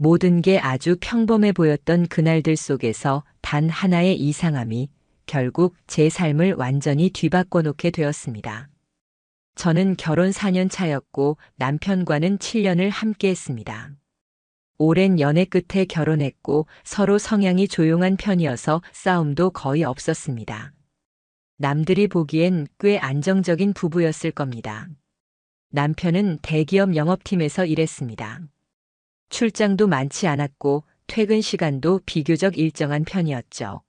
모든 게 아주 평범해 보였던 그날들 속에서 단 하나의 이상함이 결국 제 삶을 완전히 뒤바꿔 놓게 되었습니다. 저는 결혼 4년 차였고 남편과는 7년을 함께 했습니다. 오랜 연애 끝에 결혼했고 서로 성향이 조용한 편이어서 싸움도 거의 없었습니다. 남들이 보기엔 꽤 안정적인 부부였을 겁니다. 남편은 대기업 영업팀에서 일했습니다. 출장도 많지 않았고 퇴근 시간도 비교적 일정한 편이었죠.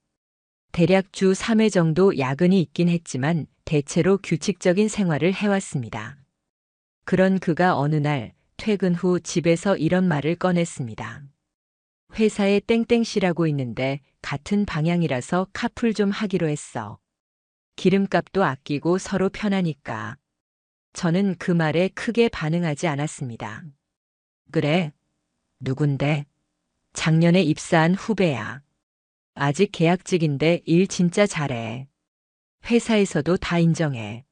대략 주 3회 정도 야근이 있긴 했지만 대체로 규칙적인 생활을 해왔습니다. 그런 그가 어느 날 퇴근 후 집에서 이런 말을 꺼냈습니다. 회사에 땡땡씨라고 있는데 같은 방향이라서 카풀 좀 하기로 했어. 기름값도 아끼고 서로 편하니까. 저는 그 말에 크게 반응하지 않았습니다. 그래. 누군데? 작년에 입사한 후배야. 아직 계약직인데 일 진짜 잘해. 회사에서도 다 인정해.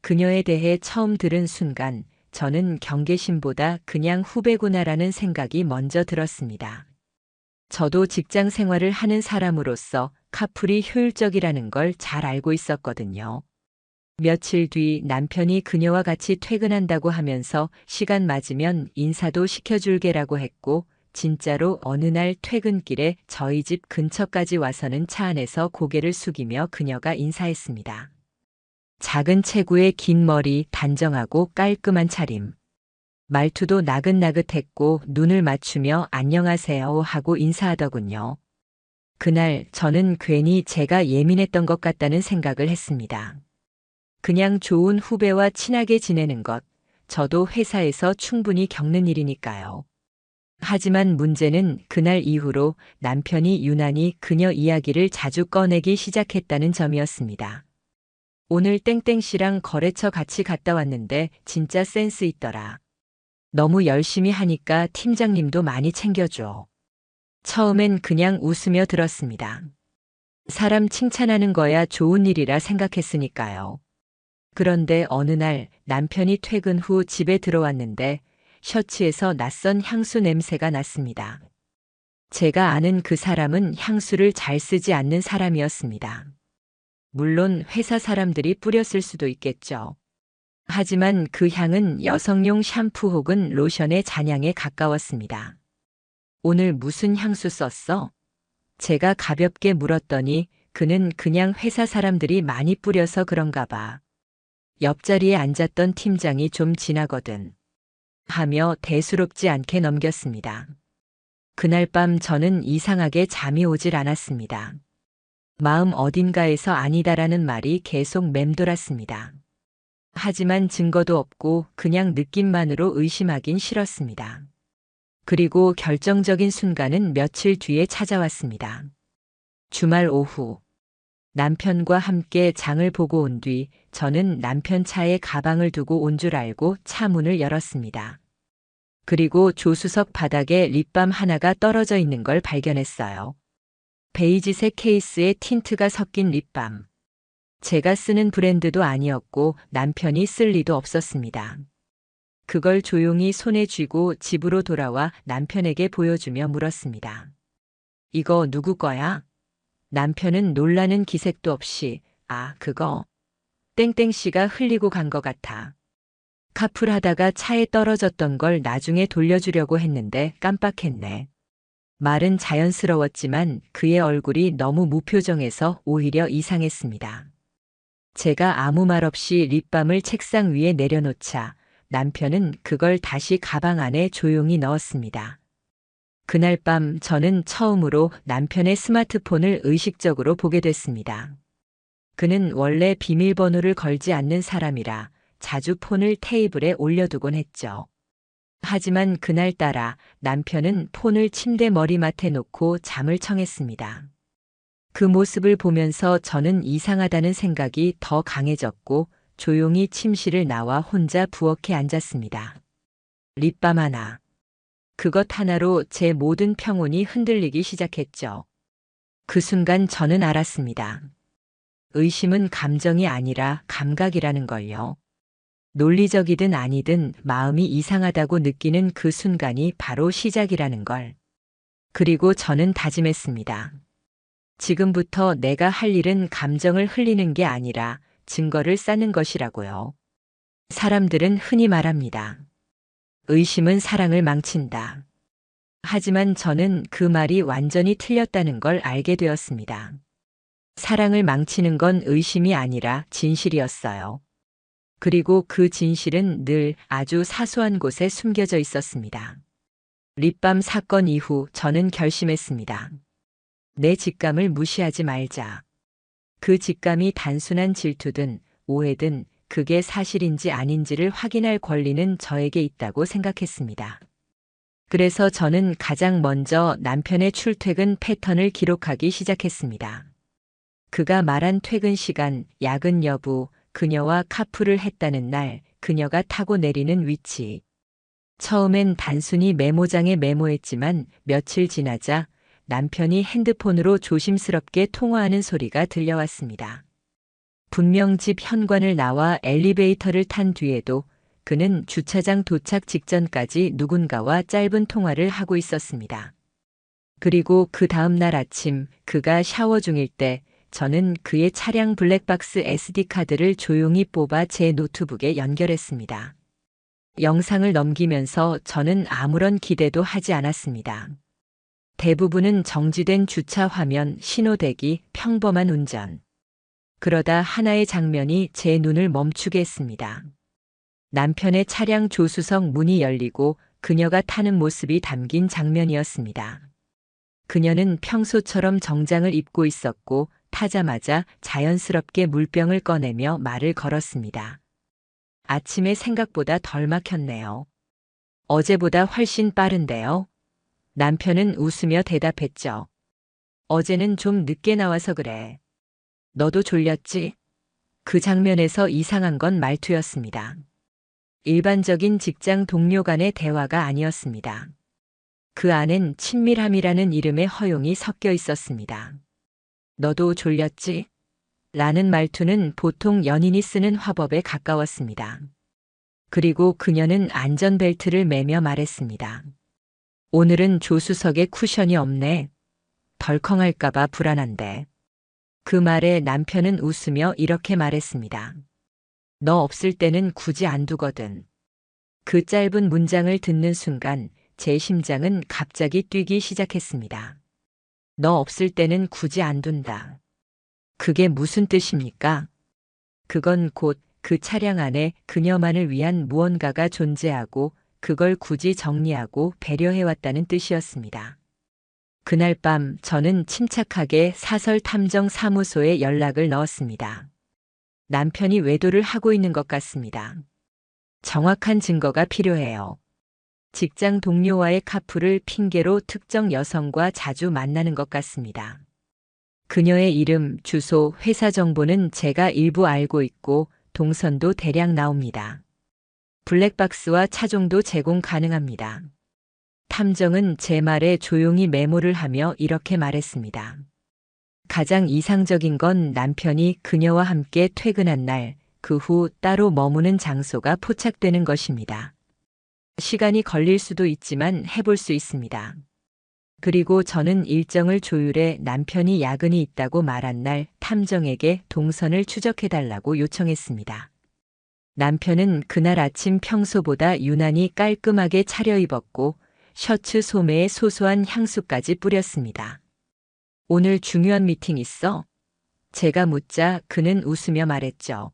그녀에 대해 처음 들은 순간 저는 경계심보다 그냥 후배구나라는 생각이 먼저 들었습니다. 저도 직장 생활을 하는 사람으로서 카풀이 효율적이라는 걸 잘 알고 있었거든요. 며칠 뒤 남편이 그녀와 같이 퇴근한다고 하면서 시간 맞으면 인사도 시켜줄게라고 했고 진짜로 어느 날 퇴근길에 저희 집 근처까지 와서는 차 안에서 고개를 숙이며 그녀가 인사했습니다. 작은 체구의 긴 머리, 단정하고 깔끔한 차림. 말투도 나긋나긋했고 눈을 맞추며 안녕하세요 하고 인사하더군요. 그날 저는 괜히 제가 예민했던 것 같다는 생각을 했습니다. 그냥 좋은 후배와 친하게 지내는 것, 저도 회사에서 충분히 겪는 일이니까요. 하지만 문제는 그날 이후로 남편이 유난히 그녀 이야기를 자주 꺼내기 시작했다는 점이었습니다. 오늘 땡땡 씨랑 거래처 같이 갔다 왔는데 진짜 센스 있더라. 너무 열심히 하니까 팀장님도 많이 챙겨줘. 처음엔 그냥 웃으며 들었습니다. 사람 칭찬하는 거야 좋은 일이라 생각했으니까요. 그런데 어느 날 남편이 퇴근 후 집에 들어왔는데 셔츠에서 낯선 향수 냄새가 났습니다. 제가 아는 그 사람은 향수를 잘 쓰지 않는 사람이었습니다. 물론 회사 사람들이 뿌렸을 수도 있겠죠. 하지만 그 향은 여성용 샴푸 혹은 로션의 잔향에 가까웠습니다. 오늘 무슨 향수 썼어? 제가 가볍게 물었더니 그는 그냥 회사 사람들이 많이 뿌려서 그런가 봐. 옆자리에 앉았던 팀장이 좀 지나거든. 하며 대수롭지 않게 넘겼습니다. 그날 밤 저는 이상하게 잠이 오질 않았습니다. 마음 어딘가에서 아니다라는 말이 계속 맴돌았습니다. 하지만 증거도 없고 그냥 느낌만으로 의심하긴 싫었습니다. 그리고 결정적인 순간은 며칠 뒤에 찾아왔습니다. 주말 오후. 남편과 함께 장을 보고 온 뒤 저는 남편 차에 가방을 두고 온 줄 알고 차 문을 열었습니다. 그리고 조수석 바닥에 립밤 하나가 떨어져 있는 걸 발견했어요. 베이지색 케이스에 틴트가 섞인 립밤. 제가 쓰는 브랜드도 아니었고 남편이 쓸 리도 없었습니다. 그걸 조용히 손에 쥐고 집으로 돌아와 남편에게 보여주며 물었습니다. 이거 누구 거야? 남편은 놀라는 기색도 없이 아, 그거 땡땡 씨가 흘리고 간 것 같아. 카풀하다가 차에 떨어졌던 걸 나중에 돌려주려고 했는데 깜빡했네. 말은 자연스러웠지만 그의 얼굴이 너무 무표정해서 오히려 이상했습니다. 제가 아무 말 없이 립밤을 책상 위에 내려놓자 남편은 그걸 다시 가방 안에 조용히 넣었습니다. 그날 밤 저는 처음으로 남편의 스마트폰을 의식적으로 보게 됐습니다. 그는 원래 비밀번호를 걸지 않는 사람이라 자주 폰을 테이블에 올려두곤 했죠. 하지만 그날따라 남편은 폰을 침대 머리맡에 놓고 잠을 청했습니다. 그 모습을 보면서 저는 이상하다는 생각이 더 강해졌고 조용히 침실을 나와 혼자 부엌에 앉았습니다. 립밤 하나. 그것 하나로 제 모든 평온이 흔들리기 시작했죠. 그 순간 저는 알았습니다. 의심은 감정이 아니라 감각이라는 걸요. 논리적이든 아니든 마음이 이상하다고 느끼는 그 순간이 바로 시작이라는 걸. 그리고 저는 다짐했습니다. 지금부터 내가 할 일은 감정을 흘리는 게 아니라 증거를 쌓는 것이라고요. 사람들은 흔히 말합니다. 의심은 사랑을 망친다. 하지만 저는 그 말이 완전히 틀렸다는 걸 알게 되었습니다. 사랑을 망치는 건 의심이 아니라 진실이었어요. 그리고 그 진실은 늘 아주 사소한 곳에 숨겨져 있었습니다. 립밤 사건 이후 저는 결심했습니다. 내 직감을 무시하지 말자. 그 직감이 단순한 질투든 오해든 그게 사실인지 아닌지를 확인할 권리는 저에게 있다고 생각했습니다. 그래서 저는 가장 먼저 남편의 출퇴근 패턴을 기록하기 시작했습니다. 그가 말한 퇴근 시간, 야근 여부, 그녀와 카풀을 했다는 날, 그녀가 타고 내리는 위치. 처음엔 단순히 메모장에 메모했지만 며칠 지나자 남편이 핸드폰으로 조심스럽게 통화하는 소리가 들려왔습니다. 분명 집 현관을 나와 엘리베이터를 탄 뒤에도 그는 주차장 도착 직전까지 누군가와 짧은 통화를 하고 있었습니다. 그리고 그 다음 날 아침 그가 샤워 중일 때 저는 그의 차량 블랙박스 SD카드를 조용히 뽑아 제 노트북에 연결했습니다. 영상을 넘기면서 저는 아무런 기대도 하지 않았습니다. 대부분은 정지된 주차 화면, 신호대기, 평범한 운전. 그러다 하나의 장면이 제 눈을 멈추게 했습니다. 남편의 차량 조수석 문이 열리고 그녀가 타는 모습이 담긴 장면이었습니다. 그녀는 평소처럼 정장을 입고 있었고 타자마자 자연스럽게 물병을 꺼내며 말을 걸었습니다. 아침에 생각보다 덜 막혔네요. 어제보다 훨씬 빠른데요. 남편은 웃으며 대답했죠. 어제는 좀 늦게 나와서 그래. 너도 졸렸지? 그 장면에서 이상한 건 말투였습니다. 일반적인 직장 동료 간의 대화가 아니었습니다. 그 안엔 친밀함이라는 이름의 허용이 섞여 있었습니다. 너도 졸렸지? 라는 말투는 보통 연인이 쓰는 화법에 가까웠습니다. 그리고 그녀는 안전벨트를 매며 말했습니다. 오늘은 조수석에 쿠션이 없네. 덜컹할까봐 불안한데. 그 말에 남편은 웃으며 이렇게 말했습니다. 너 없을 때는 굳이 안 두거든. 그 짧은 문장을 듣는 순간 제 심장은 갑자기 뛰기 시작했습니다. 너 없을 때는 굳이 안 둔다. 그게 무슨 뜻입니까? 그건 곧 그 차량 안에 그녀만을 위한 무언가가 존재하고 그걸 굳이 정리하고 배려해왔다는 뜻이었습니다. 그날 밤 저는 침착하게 사설 탐정 사무소에 연락을 넣었습니다. 남편이 외도를 하고 있는 것 같습니다. 정확한 증거가 필요해요. 직장 동료와의 카풀을 핑계로 특정 여성과 자주 만나는 것 같습니다. 그녀의 이름, 주소, 회사 정보는 제가 일부 알고 있고 동선도 대략 나옵니다. 블랙박스와 차종도 제공 가능합니다. 탐정은 제 말에 조용히 메모를 하며 이렇게 말했습니다. 가장 이상적인 건 남편이 그녀와 함께 퇴근한 날, 그 후 따로 머무는 장소가 포착되는 것입니다. 시간이 걸릴 수도 있지만 해볼 수 있습니다. 그리고 저는 일정을 조율해 남편이 야근이 있다고 말한 날 탐정에게 동선을 추적해달라고 요청했습니다. 남편은 그날 아침 평소보다 유난히 깔끔하게 차려입었고 셔츠 소매에 소소한 향수까지 뿌렸습니다. 오늘 중요한 미팅 있어? 제가 묻자 그는 웃으며 말했죠.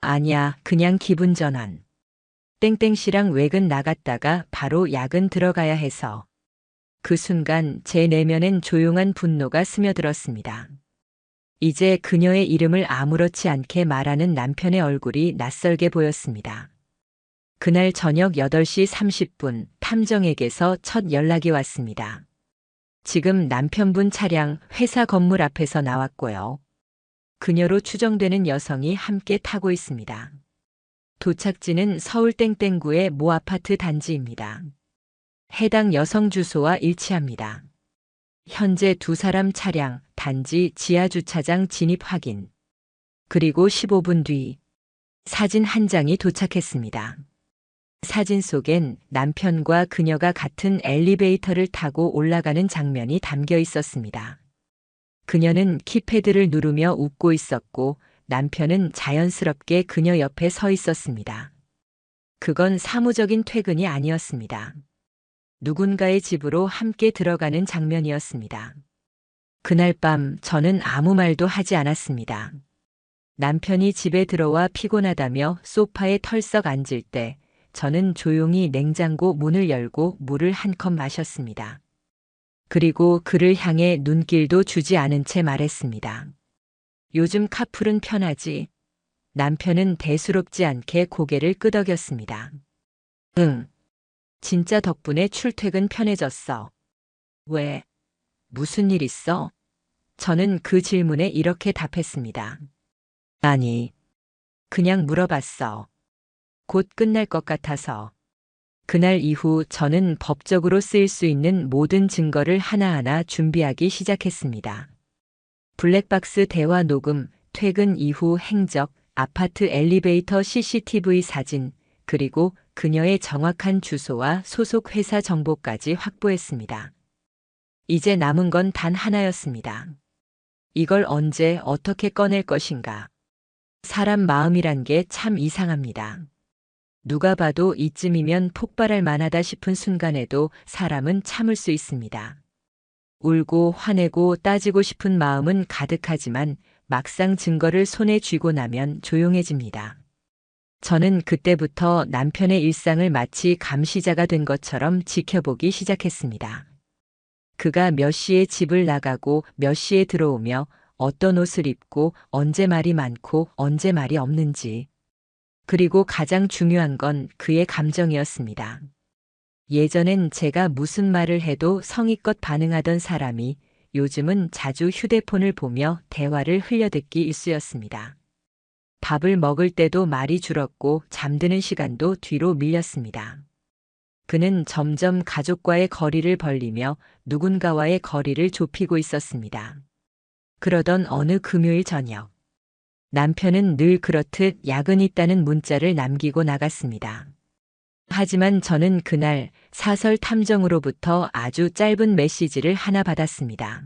아니야, 그냥 기분 전환. 땡땡 씨랑 외근 나갔다가 바로 야근 들어가야 해서. 그 순간 제 내면엔 조용한 분노가 스며들었습니다. 이제 그녀의 이름을 아무렇지 않게 말하는 남편의 얼굴이 낯설게 보였습니다. 그날 저녁 8시 30분 탐정에게서 첫 연락이 왔습니다. 지금 남편분 차량 회사 건물 앞에서 나왔고요. 그녀로 추정되는 여성이 함께 타고 있습니다. 도착지는 서울 땡땡구의 모 아파트 단지입니다. 해당 여성 주소와 일치합니다. 현재 두 사람 차량 단지 지하 주차장 진입 확인. 그리고 15분 뒤 사진 한 장이 도착했습니다. 사진 속엔 남편과 그녀가 같은 엘리베이터를 타고 올라가는 장면이 담겨 있었습니다. 그녀는 키패드를 누르며 웃고 있었고 남편은 자연스럽게 그녀 옆에 서 있었습니다. 그건 사무적인 퇴근이 아니었습니다. 누군가의 집으로 함께 들어가는 장면이었습니다. 그날 밤 저는 아무 말도 하지 않았습니다. 남편이 집에 들어와 피곤하다며 소파에 털썩 앉을 때 저는 조용히 냉장고 문을 열고 물을 한 컵 마셨습니다. 그리고 그를 향해 눈길도 주지 않은 채 말했습니다. 요즘 카풀은 편하지. 남편은 대수롭지 않게 고개를 끄덕였습니다. 응. 진짜 덕분에 출퇴근 편해졌어. 왜? 무슨 일 있어? 저는 그 질문에 이렇게 답했습니다. 아니, 그냥 물어봤어. 곧 끝날 것 같아서. 그날 이후 저는 법적으로 쓰일 수 있는 모든 증거를 하나하나 준비하기 시작했습니다. 블랙박스 대화 녹음, 퇴근 이후 행적, 아파트 엘리베이터 CCTV 사진, 그리고 그녀의 정확한 주소와 소속 회사 정보까지 확보했습니다. 이제 남은 건 단 하나였습니다. 이걸 언제 어떻게 꺼낼 것인가. 사람 마음이란 게 참 이상합니다. 누가 봐도 이쯤이면 폭발할 만하다 싶은 순간에도 사람은 참을 수 있습니다. 울고 화내고 따지고 싶은 마음은 가득하지만 막상 증거를 손에 쥐고 나면 조용해집니다. 저는 그때부터 남편의 일상을 마치 감시자가 된 것처럼 지켜보기 시작했습니다. 그가 몇 시에 집을 나가고 몇 시에 들어오며 어떤 옷을 입고 언제 말이 많고 언제 말이 없는지. 그리고 가장 중요한 건 그의 감정이었습니다. 예전엔 제가 무슨 말을 해도 성의껏 반응하던 사람이 요즘은 자주 휴대폰을 보며 대화를 흘려듣기 일쑤였습니다. 밥을 먹을 때도 말이 줄었고 잠드는 시간도 뒤로 밀렸습니다. 그는 점점 가족과의 거리를 벌리며 누군가와의 거리를 좁히고 있었습니다. 그러던 어느 금요일 저녁, 남편은 늘 그렇듯 야근 있다는 문자를 남기고 나갔습니다. 하지만 저는 그날 사설 탐정으로부터 아주 짧은 메시지를 하나 받았습니다.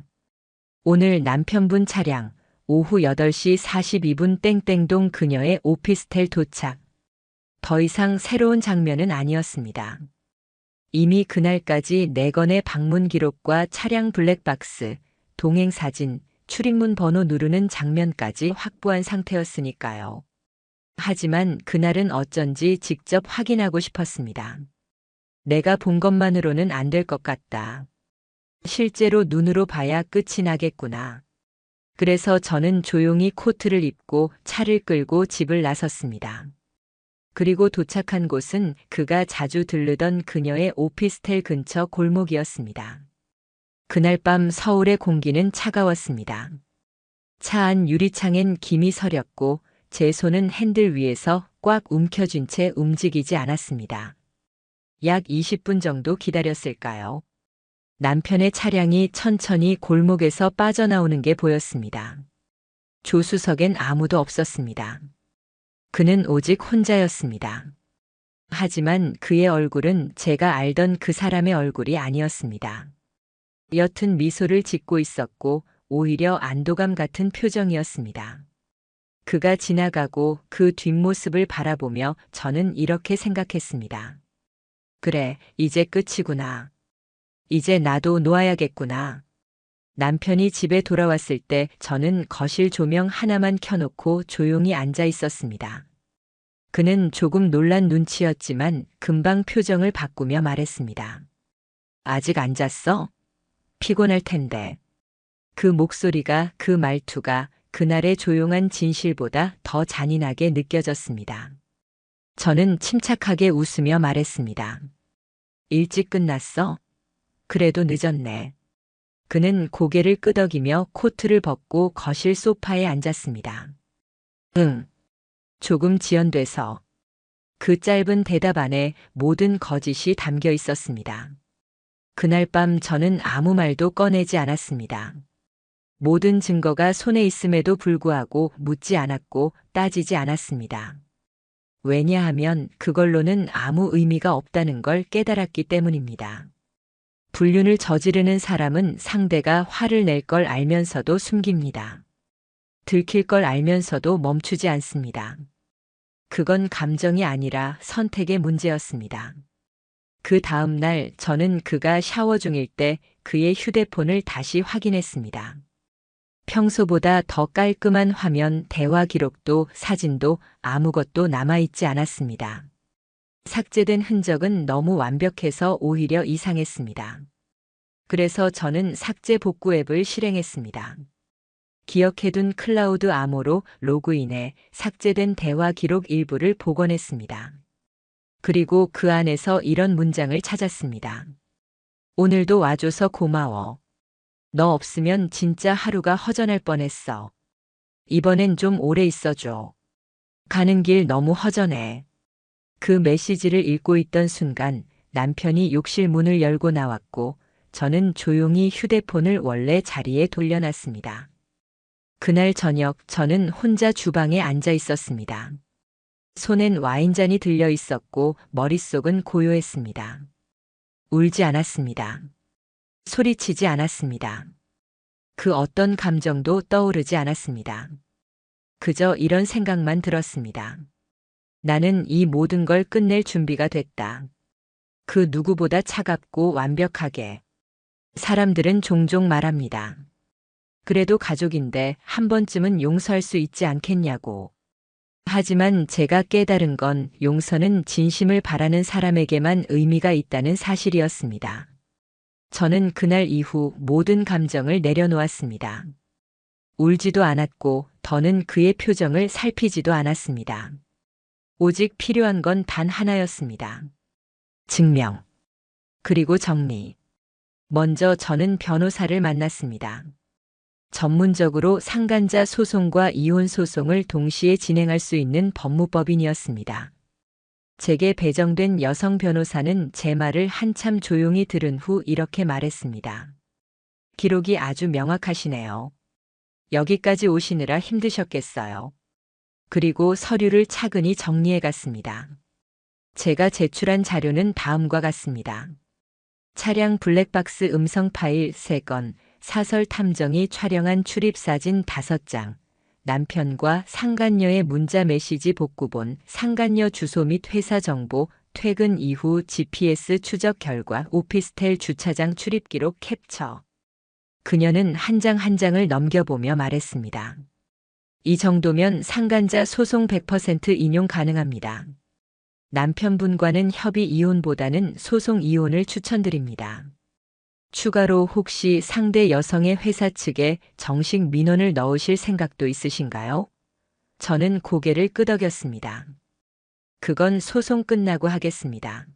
오늘 남편분 차량 오후 8시 42분 땡땡동 그녀의 오피스텔 도착. 더 이상 새로운 장면은 아니었습니다. 이미 그날까지 4건의 방문 기록과 차량 블랙박스, 동행 사진, 출입문 번호 누르는 장면까지 확보한 상태였으니까요. 하지만 그날은 어쩐지 직접 확인하고 싶었습니다. 내가 본 것만으로는 안 될 것 같다. 실제로 눈으로 봐야 끝이 나겠구나. 그래서 저는 조용히 코트를 입고 차를 끌고 집을 나섰습니다. 그리고 도착한 곳은 그가 자주 들르던 그녀의 오피스텔 근처 골목이었습니다. 그날 밤 서울의 공기는 차가웠습니다. 차 안 유리창엔 김이 서렸고 제 손은 핸들 위에서 꽉 움켜쥔 채 움직이지 않았습니다. 약 20분 정도 기다렸을까요? 남편의 차량이 천천히 골목에서 빠져나오는 게 보였습니다. 조수석엔 아무도 없었습니다. 그는 오직 혼자였습니다. 하지만 그의 얼굴은 제가 알던 그 사람의 얼굴이 아니었습니다. 옅은 미소를 짓고 있었고 오히려 안도감 같은 표정이었습니다. 그가 지나가고 그 뒷모습을 바라보며 저는 이렇게 생각했습니다. 그래, 이제 끝이구나. 이제 나도 놓아야겠구나. 남편이 집에 돌아왔을 때 저는 거실 조명 하나만 켜놓고 조용히 앉아 있었습니다. 그는 조금 놀란 눈치였지만 금방 표정을 바꾸며 말했습니다. 아직 안 잤어? 피곤할 텐데. 그 목소리가 그 말투가 그날의 조용한 진실보다 더 잔인하게 느껴졌습니다. 저는 침착하게 웃으며 말했습니다. 일찍 끝났어? 그래도 늦었네. 그는 고개를 끄덕이며 코트를 벗고 거실 소파에 앉았습니다. 응. 조금 지연돼서. 그 짧은 대답 안에 모든 거짓이 담겨 있었습니다. 그날 밤 저는 아무 말도 꺼내지 않았습니다. 모든 증거가 손에 있음에도 불구하고 묻지 않았고 따지지 않았습니다. 왜냐하면 그걸로는 아무 의미가 없다는 걸 깨달았기 때문입니다. 불륜을 저지르는 사람은 상대가 화를 낼 걸 알면서도 숨깁니다. 들킬 걸 알면서도 멈추지 않습니다. 그건 감정이 아니라 선택의 문제였습니다. 그 다음 날 저는 그가 샤워 중일 때 그의 휴대폰을 다시 확인했습니다. 평소보다 더 깔끔한 화면, 대화 기록도 사진도 아무것도 남아있지 않았습니다. 삭제된 흔적은 너무 완벽해서 오히려 이상했습니다. 그래서 저는 삭제 복구 앱을 실행했습니다. 기억해둔 클라우드 암호로 로그인해 삭제된 대화 기록 일부를 복원했습니다. 그리고 그 안에서 이런 문장을 찾았습니다. 오늘도 와줘서 고마워. 너 없으면 진짜 하루가 허전할 뻔했어. 이번엔 좀 오래 있어줘. 가는 길 너무 허전해. 그 메시지를 읽고 있던 순간 남편이 욕실 문을 열고 나왔고 저는 조용히 휴대폰을 원래 자리에 돌려놨습니다. 그날 저녁 저는 혼자 주방에 앉아 있었습니다. 손엔 와인잔이 들려 있었고 머릿속은 고요했습니다. 울지 않았습니다. 소리치지 않았습니다. 그 어떤 감정도 떠오르지 않았습니다. 그저 이런 생각만 들었습니다. 나는 이 모든 걸 끝낼 준비가 됐다. 그 누구보다 차갑고 완벽하게. 사람들은 종종 말합니다. 그래도 가족인데 한 번쯤은 용서할 수 있지 않겠냐고. 하지만 제가 깨달은 건 용서는 진심을 바라는 사람에게만 의미가 있다는 사실이었습니다. 저는 그날 이후 모든 감정을 내려놓았습니다. 울지도 않았고 더는 그의 표정을 살피지도 않았습니다. 오직 필요한 건 단 하나였습니다. 증명. 그리고 정리. 먼저 저는 변호사를 만났습니다. 전문적으로 상간자 소송과 이혼 소송을 동시에 진행할 수 있는 법무법인이었습니다. 제게 배정된 여성 변호사는 제 말을 한참 조용히 들은 후 이렇게 말했습니다. 기록이 아주 명확하시네요. 여기까지 오시느라 힘드셨겠어요. 그리고 서류를 차근히 정리해 갔습니다. 제가 제출한 자료는 다음과 같습니다. 차량 블랙박스 음성 파일 3건, 사설 탐정이 촬영한 출입사진 5장, 남편과 상간녀의 문자 메시지 복구본, 상간녀 주소 및 회사 정보, 퇴근 이후 GPS 추적 결과, 오피스텔 주차장 출입 기록 캡처. 그녀는 한 장한 장을 넘겨보며 말했습니다. 이 정도면 상간자 소송 100% 인용 가능합니다. 남편분과는 협의 이혼보다는 소송 이혼을 추천드립니다. 추가로 혹시 상대 여성의 회사 측에 정식 민원을 넣으실 생각도 있으신가요? 저는 고개를 끄덕였습니다. 그건 소송 끝나고 하겠습니다.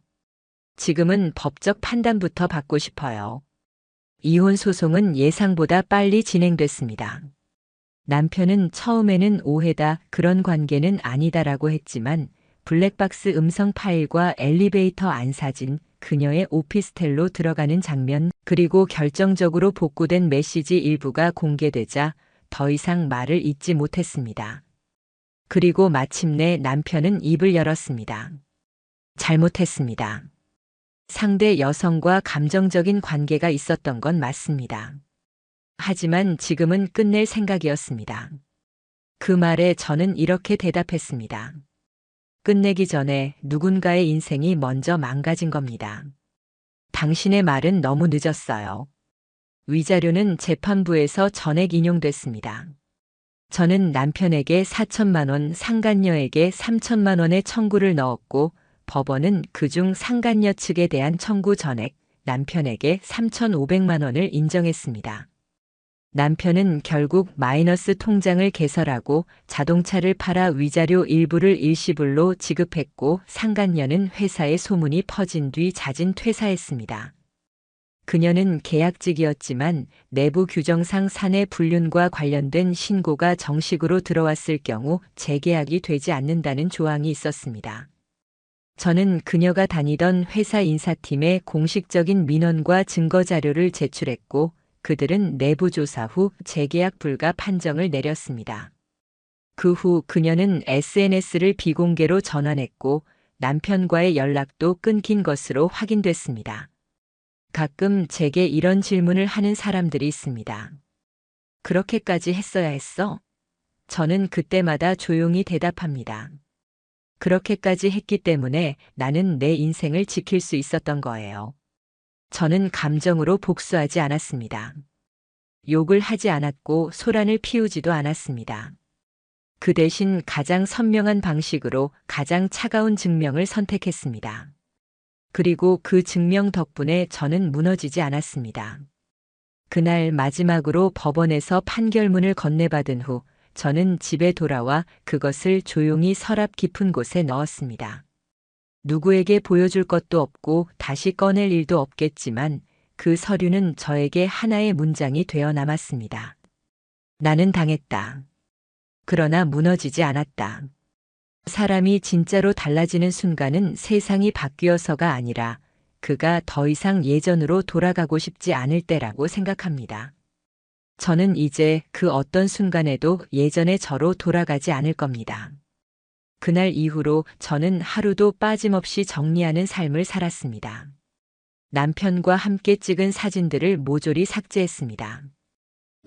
지금은 법적 판단부터 받고 싶어요. 이혼 소송은 예상보다 빨리 진행됐습니다. 남편은 처음에는 오해다 그런 관계는 아니다라고 했지만 블랙박스 음성 파일과 엘리베이터 안 사진, 그녀의 오피스텔로 들어가는 장면, 그리고 결정적으로 복구된 메시지 일부가 공개되자 더 이상 말을 잇지 못했습니다. 그리고 마침내 남편은 입을 열었습니다. 잘못했습니다. 상대 여성과 감정적인 관계가 있었던 건 맞습니다. 하지만 지금은 끝낼 생각이었습니다. 그 말에 저는 이렇게 대답했습니다. 끝내기 전에 누군가의 인생이 먼저 망가진 겁니다. 당신의 말은 너무 늦었어요. 위자료는 재판부에서 전액 인용됐습니다. 저는 남편에게 4천만 원, 상간녀에게 3천만 원의 청구를 넣었고 법원은 그중 상간녀 측에 대한 청구 전액, 남편에게 3,500만 원을 인정했습니다. 남편은 결국 마이너스 통장을 개설하고 자동차를 팔아 위자료 일부를 일시불로 지급했고 상간녀는 회사의 소문이 퍼진 뒤 자진 퇴사했습니다. 그녀는 계약직이었지만 내부 규정상 사내 불륜과 관련된 신고가 정식으로 들어왔을 경우 재계약이 되지 않는다는 조항이 있었습니다. 저는 그녀가 다니던 회사 인사팀에 공식적인 민원과 증거 자료를 제출했고 그들은 내부 조사 후 재계약 불가 판정을 내렸습니다. 그 후 그녀는 SNS를 비공개로 전환했고 남편과의 연락도 끊긴 것으로 확인됐습니다. 가끔 제게 이런 질문을 하는 사람들이 있습니다. 그렇게까지 했어야 했어? 저는 그때마다 조용히 대답합니다. 그렇게까지 했기 때문에 나는 내 인생을 지킬 수 있었던 거예요. 저는 감정으로 복수하지 않았습니다. 욕을 하지 않았고 소란을 피우지도 않았습니다. 그 대신 가장 선명한 방식으로 가장 차가운 증명을 선택했습니다. 그리고 그 증명 덕분에 저는 무너지지 않았습니다. 그날 마지막으로 법원에서 판결문을 건네받은 후 저는 집에 돌아와 그것을 조용히 서랍 깊은 곳에 넣었습니다. 누구에게 보여줄 것도 없고 다시 꺼낼 일도 없겠지만 그 서류는 저에게 하나의 문장이 되어 남았습니다. 나는 당했다. 그러나 무너지지 않았다. 사람이 진짜로 달라지는 순간은 세상이 바뀌어서가 아니라 그가 더 이상 예전으로 돌아가고 싶지 않을 때라고 생각합니다. 저는 이제 그 어떤 순간에도 예전의 저로 돌아가지 않을 겁니다. 그날 이후로 저는 하루도 빠짐없이 정리하는 삶을 살았습니다. 남편과 함께 찍은 사진들을 모조리 삭제했습니다.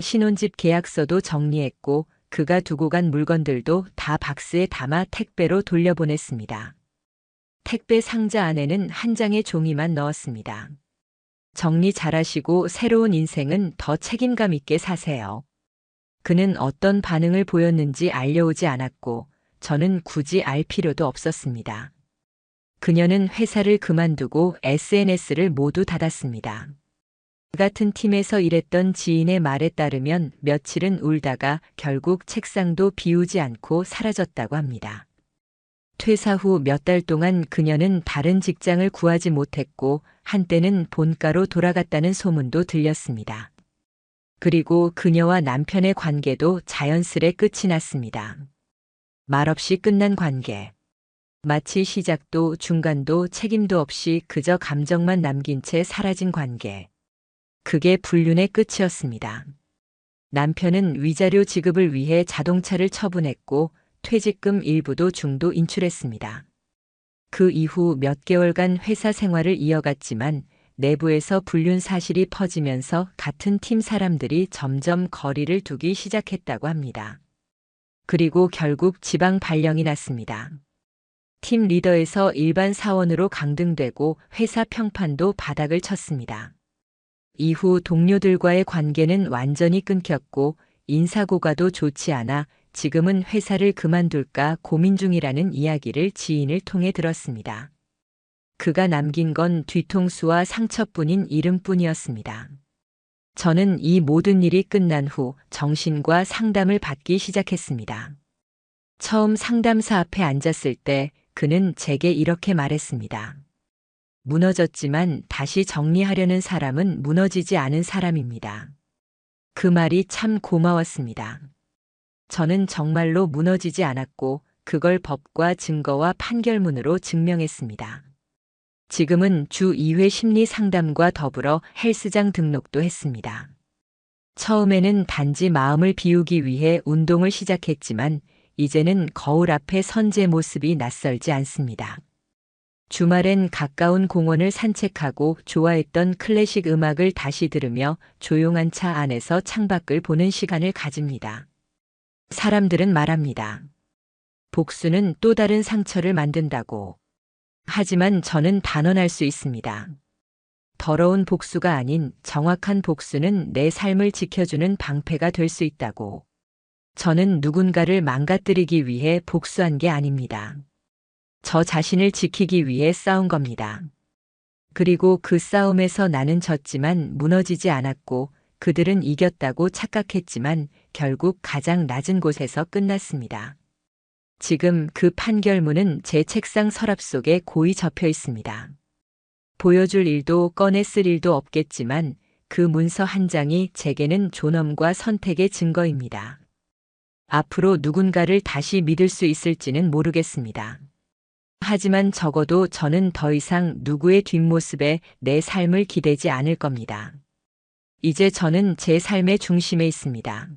신혼집 계약서도 정리했고 그가 두고 간 물건들도 다 박스에 담아 택배로 돌려보냈습니다. 택배 상자 안에는 한 장의 종이만 넣었습니다. 정리 잘하시고 새로운 인생은 더 책임감 있게 사세요. 그는 어떤 반응을 보였는지 알려오지 않았고 저는 굳이 알 필요도 없었습니다. 그녀는 회사를 그만두고 SNS를 모두 닫았습니다. 같은 팀에서 일했던 지인의 말에 따르면 며칠은 울다가 결국 책상도 비우지 않고 사라졌다고 합니다. 퇴사 후 몇 달 동안 그녀는 다른 직장을 구하지 못했고 한때는 본가로 돌아갔다는 소문도 들렸습니다. 그리고 그녀와 남편의 관계도 자연스레 끝이 났습니다. 말없이 끝난 관계. 마치 시작도 중간도 책임도 없이 그저 감정만 남긴 채 사라진 관계. 그게 불륜의 끝이었습니다. 남편은 위자료 지급을 위해 자동차를 처분했고 퇴직금 일부도 중도 인출했습니다. 그 이후 몇 개월간 회사 생활을 이어갔지만 내부에서 불륜 사실이 퍼지면서 같은 팀 사람들이 점점 거리를 두기 시작했다고 합니다. 그리고 결국 지방 발령이 났습니다. 팀 리더에서 일반 사원으로 강등되고 회사 평판도 바닥을 쳤습니다. 이후 동료들과의 관계는 완전히 끊겼고 인사고가도 좋지 않아 지금은 회사를 그만둘까 고민 중이라는 이야기를 지인을 통해 들었습니다. 그가 남긴 건 뒤통수와 상처뿐인 이름뿐이었습니다. 저는 이 모든 일이 끝난 후 정신과 상담을 받기 시작했습니다. 처음 상담사 앞에 앉았을 때 그는 제게 이렇게 말했습니다. 무너졌지만 다시 정리하려는 사람은 무너지지 않은 사람입니다. 그 말이 참 고마웠습니다. 저는 정말로 무너지지 않았고 그걸 법과 증거와 판결문으로 증명했습니다. 지금은 주 2회 심리 상담과 더불어 헬스장 등록도 했습니다. 처음에는 단지 마음을 비우기 위해 운동을 시작했지만 이제는 거울 앞에 선 제 모습이 낯설지 않습니다. 주말엔 가까운 공원을 산책하고 좋아했던 클래식 음악을 다시 들으며 조용한 차 안에서 창밖을 보는 시간을 가집니다. 사람들은 말합니다. 복수는 또 다른 상처를 만든다고. 하지만 저는 단언할 수 있습니다. 더러운 복수가 아닌 정확한 복수는 내 삶을 지켜주는 방패가 될 수 있다고. 저는 누군가를 망가뜨리기 위해 복수한 게 아닙니다. 저 자신을 지키기 위해 싸운 겁니다. 그리고 그 싸움에서 나는 졌지만 무너지지 않았고 그들은 이겼다고 착각했지만 결국 가장 낮은 곳에서 끝났습니다. 지금 그 판결문은 제 책상 서랍 속에 고이 접혀 있습니다. 보여줄 일도 꺼내 쓸 일도 없겠지만 그 문서 한 장이 제게는 존엄과 선택의 증거입니다. 앞으로 누군가를 다시 믿을 수 있을지는 모르겠습니다. 하지만 적어도 저는 더 이상 누구의 뒷모습에 내 삶을 기대지 않을 겁니다. 이제 저는 제 삶의 중심에 있습니다.